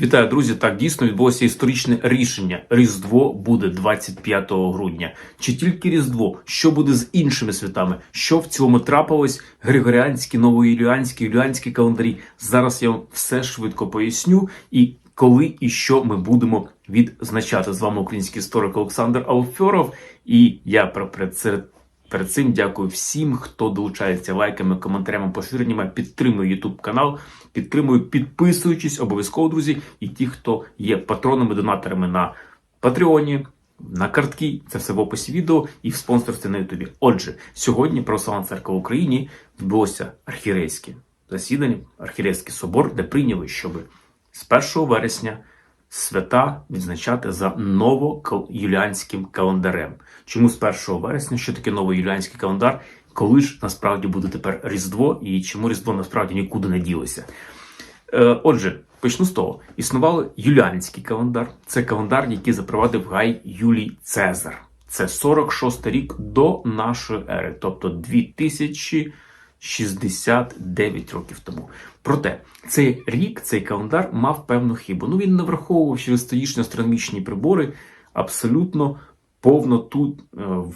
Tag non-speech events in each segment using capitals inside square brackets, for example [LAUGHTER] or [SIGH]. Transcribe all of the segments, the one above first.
Вітаю, друзі! Так дійсно відбулося історичне рішення. Різдво буде 25 грудня. Чи тільки Різдво? Що буде з іншими святами? Що в цілому трапилось? Григоріанські, новоюліанські, юліанські календарі. Зараз я вам все швидко поясню і коли і що ми будемо відзначати. З вами український історик Олександр Алфьоров. І я про серед Перед цим дякую всім, хто долучається лайками, коментарями, поширеннями, підтримує YouTube канал, підтримує, підписуючись, обов'язково, друзі, і ті, хто є патронами, донаторами на Патреоні, на картки, це все в описі відео і в спонсорстві на Ютубі. Отже, сьогодні Православна церква в Україні відбулося архірейське засідання, архірейський собор, де прийняли, щоб з 1 вересня свята відзначати за новоюліанським календарем. Чому з 1 вересня? Що таке новоюліанський календар? Коли ж насправді буде тепер Різдво, і чому Різдво насправді нікуди не ділося? Е, отже, почну з того: існував юліанський календар. Це календар, який запровадив Гай Юлій Цезар. Це 46 рік до нашої ери, тобто 2069 років тому. Проте цей рік, цей календар мав певну хибу. Ну він не враховував через тодішні астрономічні прибори абсолютно повноту е,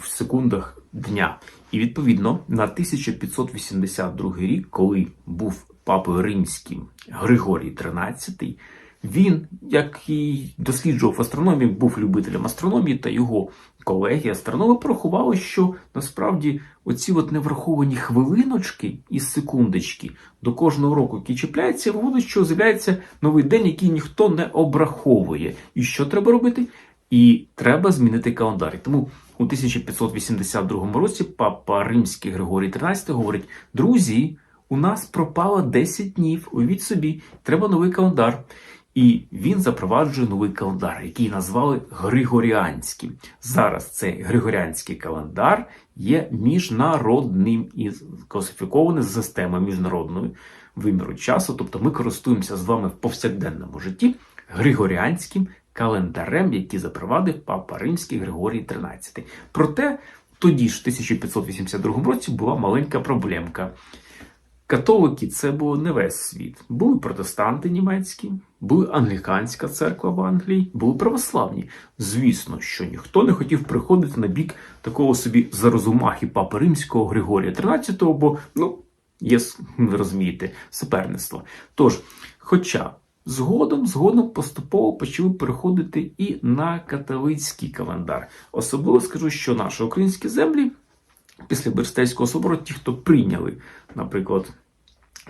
в секундах дня. І відповідно на 1582 рік, коли був папою римським Григорій XIII, він, як і досліджував астрономію, був любителем астрономії та його колеги астрономи порахували, що насправді оці от невраховані хвилиночки і секундочки до кожного року, які чіпляються, виходить, що з'являється новий день, який ніхто не обраховує. І що треба робити? І треба змінити календар. Тому у 1582 році папа римський Григорій XIII говорить: друзі, у нас пропало 10 днів. Уявіть собі, треба новий календар. І він запроваджує новий календар, який назвали Григоріанським. Зараз цей Григоріанський календар є міжнародним і класифікований з системою міжнародної виміру часу. Тобто ми користуємося з вами в повсякденному житті Григоріанським календарем, який запровадив папа Римський Григорій XIII. Проте тоді ж, в 1582 році, була маленька проблемка. Католики це було не весь світ. Були протестанти німецькі, була англіканська церква в Англії, були православні. Звісно, що ніхто не хотів приходити на бік такого собі зарозумахи папи римського Григорія XIII, бо ну є, ви розумієте, суперництво. Тож, хоча згодом, згодом поступово почали переходити і на католицький календар. Особливо скажу, що наші українські землі. Після Берстейського собору, ті, хто прийняли, наприклад,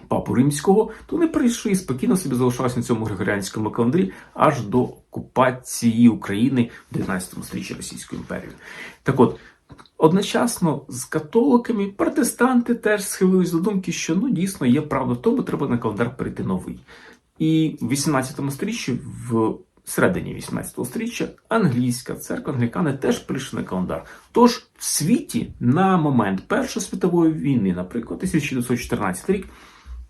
папу римського, то вони прийшли і спокійно собі залишалися на цьому григоріанському календарі аж до окупації України в 19 сторіччі Російської імперії. Так от, одночасно з католиками протестанти теж схилились до думки, що ну дійсно є правда в тому, треба на календар перейти новий. І в 18 сторіччі в середині 18 століття англійська церква, англікани теж прийшли на календар. Тож в світі на момент Першої світової війни, наприклад, 1914 рік,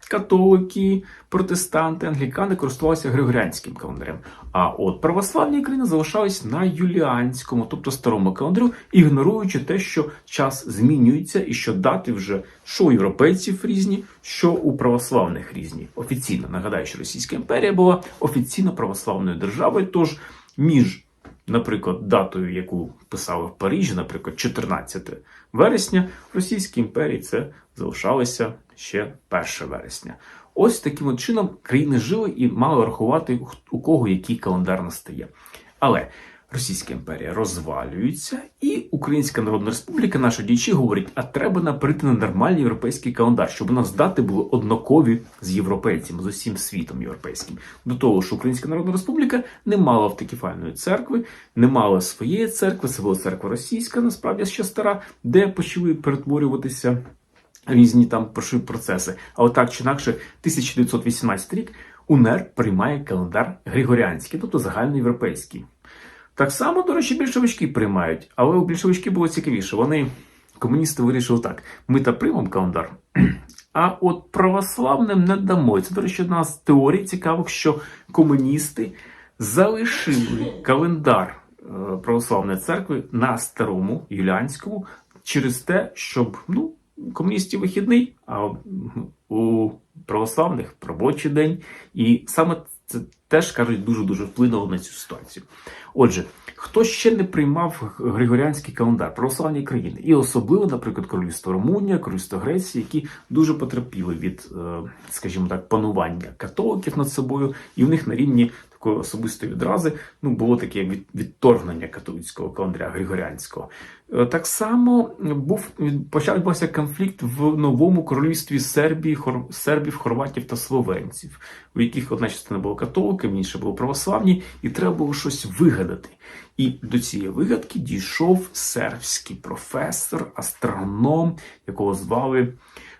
католики, протестанти, англікани користувалися григоріанським календарем. А от православні країни залишались на юліанському, тобто старому календарю, ігноруючи те, що час змінюється і що дати вже що у європейців різні, що у православних різні. Офіційно нагадаю, що Російська імперія була офіційно православною державою. Тож між Наприклад, датою, яку писали в Парижі, наприклад, 14 вересня, в Російській імперії це залишалося ще 1 вересня. Ось таким от чином країни жили і мали рахувати, у кого який календар настає. Але Російська імперія розвалюється, і Українська Народна Республіка, наші діячі, говорять, а треба наперти на нормальний європейський календар, щоб у нас дати були однакові з європейцями, з усім світом європейським. До того ж, Українська Народна Республіка не мала автокефальної церкви, не мала своєї церкви, це була церква російська, насправді ще стара, де почали перетворюватися. Різні там процеси. А отак чи інакше, 1918 рік УНР приймає календар Григоріанський, тобто загальноєвропейський. Так само, до речі, більшовички приймають, але у більшовички було цікавіше. Вони, комуністи, вирішили так: ми та приймемо календар, [CLEARS THROAT] а от православним не дамо. Це, до речі, одна з теорій цікавих, що комуністи залишили календар е, православної церкви на старому юліанському через те, щоб ну, комуністів вихідний, а у православних робочий день. І саме це теж кажуть дуже-дуже вплинуло на цю ситуацію. Отже, хто ще не приймав Григоріанський календар православні країни, і особливо, наприклад, королівство Румунія, королівство Греції, які дуже потерпіли від, е, скажімо так, панування католиків над собою, і в них на рівні такої особистої відрази ну було таке відторгнення католицького календаря Григоріанського. Е, Так само був почався конфлікт в новому королівстві Сербії, хор, сербів, хорватів та словенців, у яких одна частина була католиками, інша була православні, і треба було щось вигадати. І до цієї вигадки дійшов сербський професор, астроном, якого звали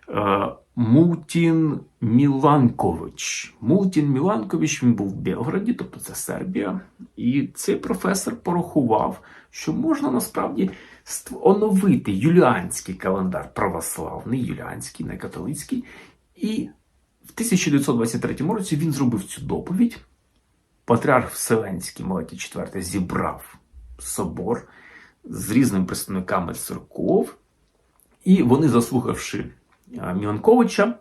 е, Мутін Міланкович. Мутін Міланкович він був в Белграді, тобто це Сербія. І цей професор порахував, що можна насправді оновити юліанський календар православний, юліанський, не католицький. І в 1923 році він зробив цю доповідь. Патріарх Вселенський Мелетій IV зібрав собор з різними представниками церков, і вони, заслухавши Міланковича,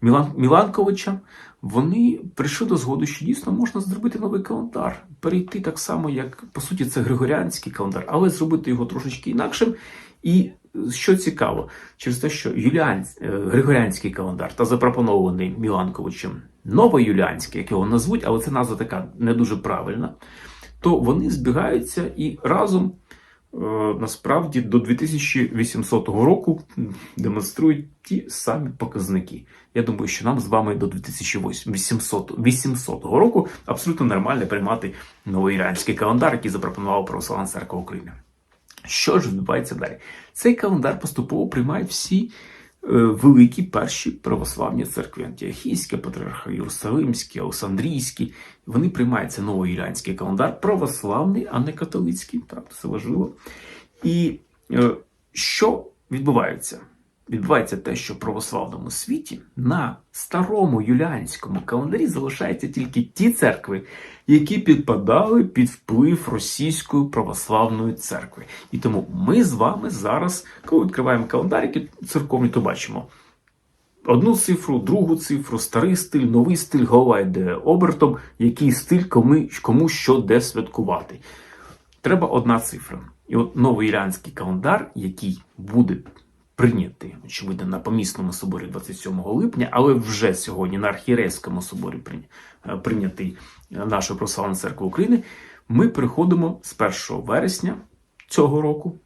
Мілан, Міланковича, вони прийшли до згоди, що дійсно можна зробити новий календар, перейти так само, як по суті це Григоріанський календар, але зробити його трошечки інакшим. І що цікаво, через те, що Юліан, е, Григоріанський календар та запропонований Міланковичем новоюліанський, як його назвуть, але це назва така не дуже правильна, то вони збігаються і разом е, насправді до 2800 року демонструють ті самі показники. Я думаю, що нам з вами до 2800 800 року абсолютно нормально приймати новий іранський календар, який запропонувала Православна церква України. Що ж відбувається далі? Цей календар поступово приймають всі е, великі перші православні церкви Антіохійська, Патріарха Єрусалимські, Олександрійські, Вони приймають цей новоюліанський календар, православний, а не католицький. Так, це важливо. І е, що відбувається? Відбувається те, що в православному світі на старому юліанському календарі залишаються тільки ті церкви, які підпадали під вплив російської православної церкви. І тому ми з вами зараз, коли відкриваємо календар, які церковні, то бачимо одну цифру, другу цифру, старий стиль, новий стиль, голова йде обертом, який стиль кому, кому що де святкувати. Треба одна цифра. І от новий ірянський календар, який буде прийнятий, очевидно, на помісному соборі 27 липня, але вже сьогодні на архієрейському соборі е, прийнятий е, нашою православною церквою України, ми переходимо з 1 вересня цього року,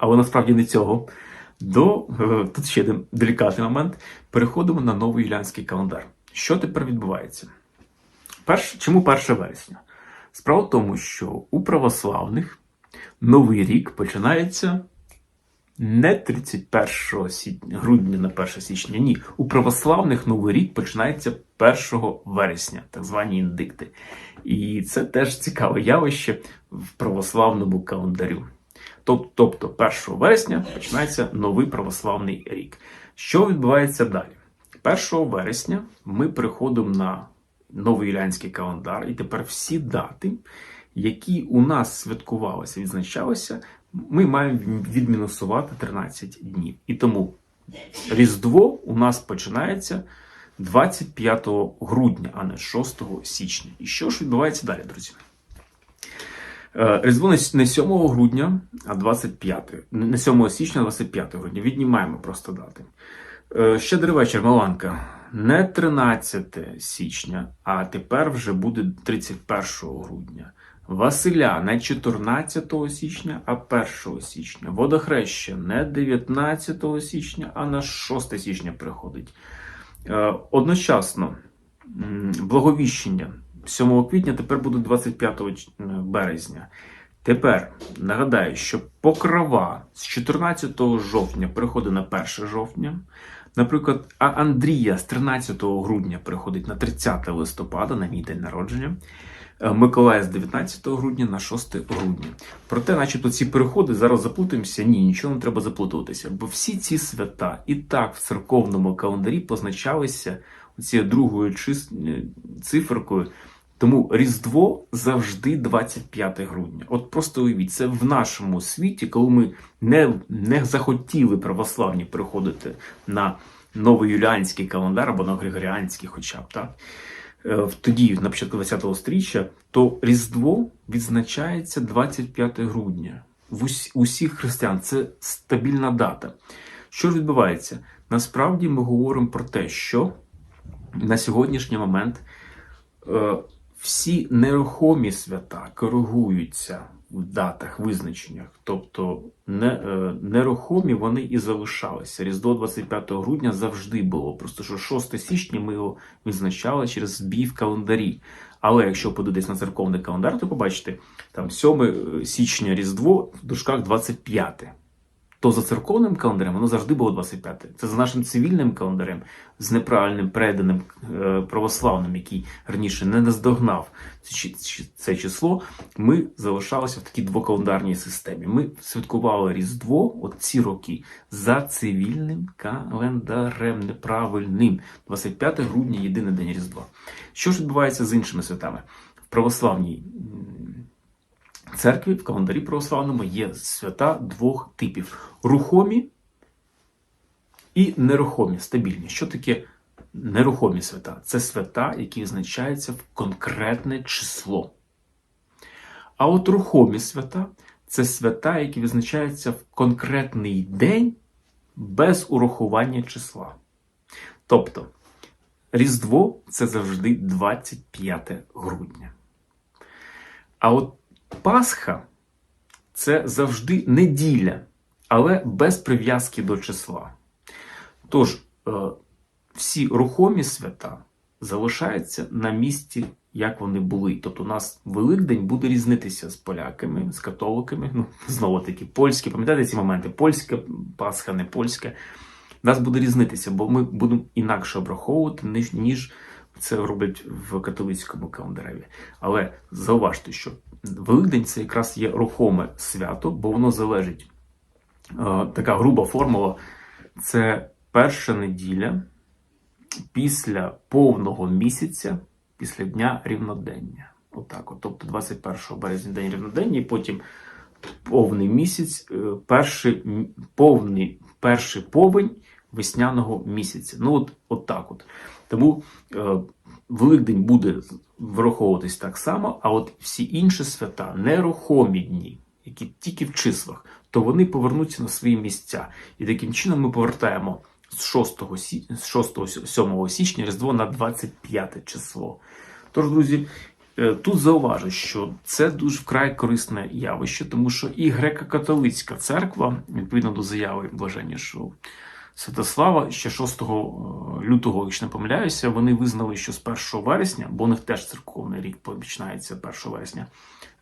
але насправді не цього. До е, тут ще один делікатний момент. Переходимо на новий юліанський календар. Що тепер відбувається? Перш, чому 1 вересня? Справа в тому, що у православних новий рік починається не 31 січня, грудня на 1 січня. Ні. У православних новий рік починається 1 вересня, так звані індикти. І це теж цікаве явище в православному календарю. Тобто 1 вересня починається новий православний рік. Що відбувається далі? 1 вересня ми переходимо на новий юліанський календар, і тепер всі дати, які у нас святкувалися, відзначалися, ми маємо відмінусувати 13 днів. І тому Різдво у нас починається 25 грудня, а не 6 січня. І що ж відбувається далі, друзі? Е, Різдво не 7 грудня, а 25. Не 7 січня, а 25 грудня. Віднімаємо просто дати. Е, Щедрий вечір, Маланка. Не 13 січня, а тепер вже буде 31 грудня. Василя не 14 січня, а 1 січня. Водохреща не 19 січня, а на 6 січня приходить. Е, Одночасно благовіщення 7 квітня тепер буде 25 е, березня. Тепер нагадаю, що покрова з 14 жовтня переходить на 1 жовтня. Наприклад, а Андрія з 13 грудня переходить на 30 листопада, на мій день народження. Е, Миколая з 19 грудня на 6 грудня. Проте, начебто, ці переходи зараз заплутаємося. Ні, нічого не треба заплутуватися, бо всі ці свята і так в церковному календарі позначалися цією другою е, циферкою. Тому Різдво завжди 25 грудня. От просто уявіть, це в нашому світі, коли ми не, не захотіли православні переходити на новоюліанський календар або на григоріанський, хоча б так. Е, в тоді, на початку 20-го стріччя, то Різдво відзначається 25 грудня. В усіх християн це стабільна дата. Що ж відбувається? Насправді ми говоримо про те, що на сьогоднішній момент е, всі нерухомі свята коригуються в датах, визначеннях. Тобто не, е, нерухомі вони і залишалися. Різдво 25 грудня завжди було. Просто що 6 січня ми його відзначали через збій в календарі. Але якщо подивитись на церковний календар, то побачите, там 7 січня Різдво в дужках 25. То за церковним календарем воно завжди було 25. Це за нашим цивільним календарем, з неправильним переданим е, православним, який раніше не наздогнав це, чи- чи- це число, ми залишалися в такій двокалендарній системі. Ми святкували Різдво, от ці роки, за цивільним календарем неправильним. 25 грудня єдиний день Різдва. Що ж відбувається з іншими святами? В православній церкві, в календарі православному є свята двох типів: рухомі і нерухомі, стабільні. Що таке нерухомі свята? Це свята, які визначаються в конкретне число. А от рухомі свята це свята, які визначаються в конкретний день без урахування числа. Тобто, Різдво це завжди 25 грудня. А от Пасха це завжди неділя, але без прив'язки до числа. Тож, е, всі рухомі свята залишаються на місці, як вони були. Тобто, у нас Великдень буде різнитися з поляками, з католиками. Ну, знову таки, польські, пам'ятаєте ці моменти? Польська Пасха, не польська. Нас буде різнитися, бо ми будемо інакше обраховувати, ніж, це роблять в католицькому календареві. Але зауважте, що Великдень це якраз є рухоме свято, бо воно залежить. Е, така груба формула це перша неділя після повного місяця, після дня рівнодення. Отак, от. Тобто 21 березня день рівнодення, і потім повний місяць, е, перший повний перший повень весняного місяця. Ну, от, от так от. Тому е, Великдень буде враховуватись так само, а от всі інші свята, нерухомі дні, які тільки в числах, то вони повернуться на свої місця. І таким чином ми повертаємо з 6 з 6 7 січня Різдво на 25 число. Тож, друзі, е, тут зауважу, що це дуже вкрай корисне явище, тому що і греко-католицька церква, відповідно до заяви блаженнішого Святослава, ще 6 лютого, якщо не помиляюся, вони визнали, що з 1 вересня, бо у них теж церковний рік починається 1 вересня,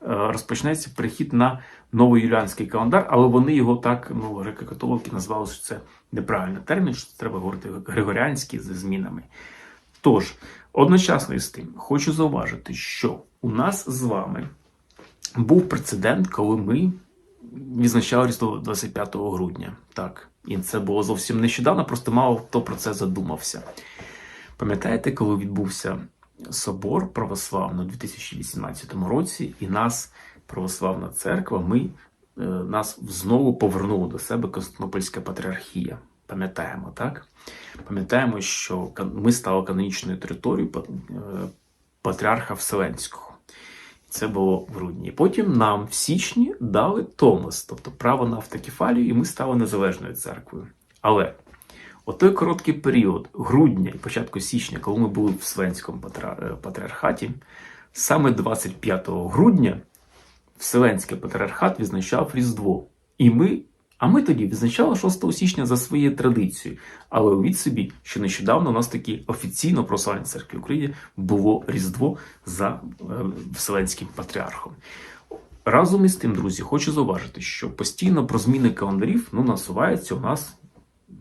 е, розпочнеться перехід на новоюліанський календар, але вони його так, ну, греко-католики назвали, що це неправильний термін, що треба говорити григоріанський зі змінами. Тож, одночасно із тим, хочу зауважити, що у нас з вами був прецедент, коли ми відзначали Різдво 25 грудня. Так, і це було зовсім нещодавно, просто мало хто про це задумався. Пам'ятаєте, коли відбувся собор православний у 2018 році, і нас, православна церква, ми, е, нас знову повернула до себе Константинопольська патріархія. Пам'ятаємо, так? Пам'ятаємо, що ми стали канонічною територією е, патріарха Вселенського. Це було в грудні. Потім нам в січні дали Томас, тобто право на автокефалію, і ми стали незалежною церквою. Але от той короткий період грудня і початку січня, коли ми були в Вселенському е, патріархаті, саме 25 грудня Вселенський патріархат відзначав Різдво. І ми, а ми тоді відзначали 6 січня за своєю традицією. Але уявіть собі, що нещодавно у нас таки офіційно в Православній церкві України було Різдво за е, Вселенським патріархом. Разом із тим, друзі, хочу зауважити, що постійно про зміни календарів ну, насувається у нас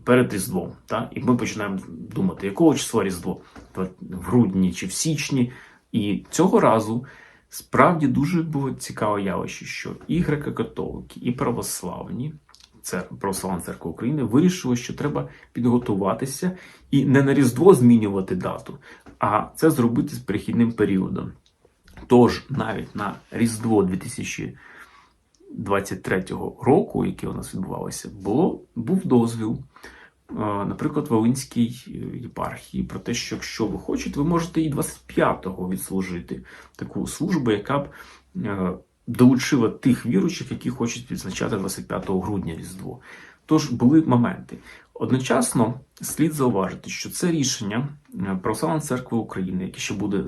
перед Різдвом. Та? І ми починаємо думати, якого числа Різдво? В грудні чи в січні. І цього разу справді дуже було цікаве явище, що і греко-католики, і православні, це Православна церква України, вирішили, що треба підготуватися і не на Різдво змінювати дату, а це зробити з перехідним періодом. Тож навіть на Різдво 2023 року, яке у нас відбувалося, було, був дозвіл е, наприклад, Волинській е, єпархії про те, що якщо ви хочете, ви можете і 25-го відслужити таку службу, яка б е, долучила тих віруючих, які хочуть відзначати 25 грудня Різдво. Тож були моменти. Одночасно слід зауважити, що це рішення е, Православної церкви України, яке ще буде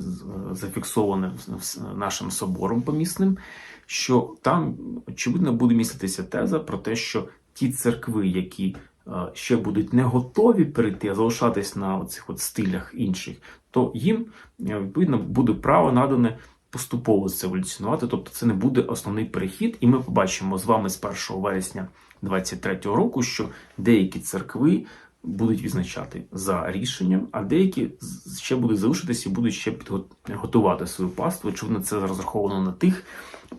зафіксоване в- в- нашим собором помісним, що там очевидно буде міститися теза про те, що ті церкви, які е, ще будуть не готові перейти, а залишатись на цих от стилях інших, то їм е, відповідно буде право надане поступово це еволюціонувати, тобто це не буде основний перехід, і ми побачимо з вами з 1 вересня 2023 року, що деякі церкви будуть відзначати за рішенням, а деякі ще будуть залишитися і будуть ще підго- готувати свою паству. Очевидно, це розраховано на тих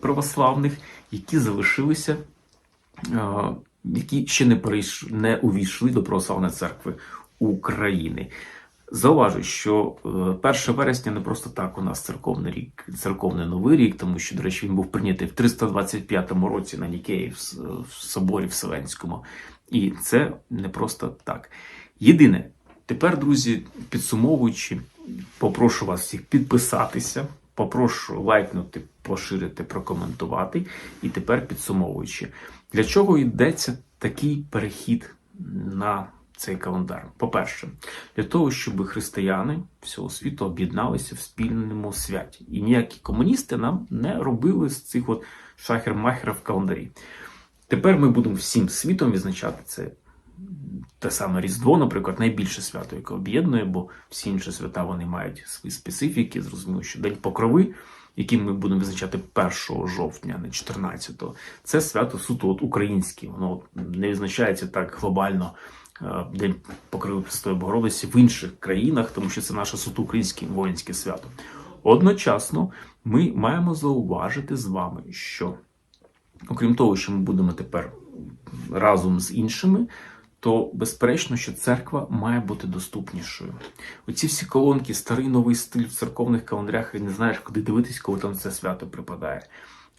православних, які залишилися, які ще не перейш... не увійшли до православної церкви України. Зауважу, що е, 1 вересня не просто так у нас церковний рік, церковний новий рік, тому що, до речі, він був прийнятий в 325 році на Нікеї в соборі Вселенському. І це не просто так. Єдине, тепер, друзі, підсумовуючи, попрошу вас всіх підписатися, попрошу лайкнути, поширити, прокоментувати. І тепер підсумовуючи, для чого йдеться такий перехід на цей календар? По-перше, для того, щоб християни всього світу об'єдналися в спільному святі. І ніякі комуністи нам не робили з цих от шахер-махерів в календарі. Тепер ми будемо всім світом відзначати це. Те саме Різдво, наприклад, найбільше свято, яке об'єднує, бо всі інші свята вони мають свої специфіки. Зрозуміло, що День Покрови, який ми будемо визначати 1 жовтня, не 14-го, це свято суто от українське. Воно не відзначається так глобально День Покрови Пресвятої Богородиці в інших країнах, тому що це наше суто українське воїнське свято. Одночасно ми маємо зауважити з вами, що окрім того, що ми будемо тепер разом з іншими, то безперечно, що церква має бути доступнішою. Оці всі колонки, старий новий стиль в церковних календарях, і не знаєш, куди дивитись, коли там це свято припадає.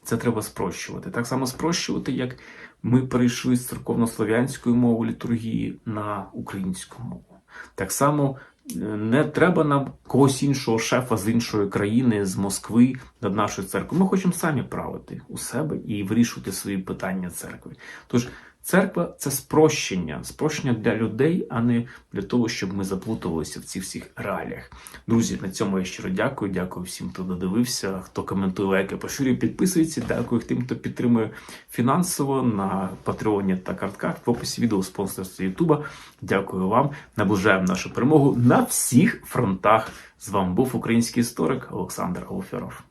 Це треба спрощувати. Так само спрощувати, як ми перейшли з церковно-слов'янської мови літургії на українську мову. Так само е, не треба нам когось іншого шефа з іншої країни, з Москви над нашою церквою. Ми хочемо самі правити у себе і вирішувати свої питання церкви. Тож церква це спрощення, спрощення для людей, а не для того, щоб ми заплутувалися в цих всіх реаліях. Друзі, на цьому я щиро дякую. Дякую всім, хто додивився, хто коментує лайки, поширює, підписується. Дякую тим, хто підтримує фінансово на Патреоні та картках. В описі відео спонсорства Ютуба. Дякую вам. Наближаємо нашу перемогу на всіх фронтах. З вами був український історик Олександр Алферов.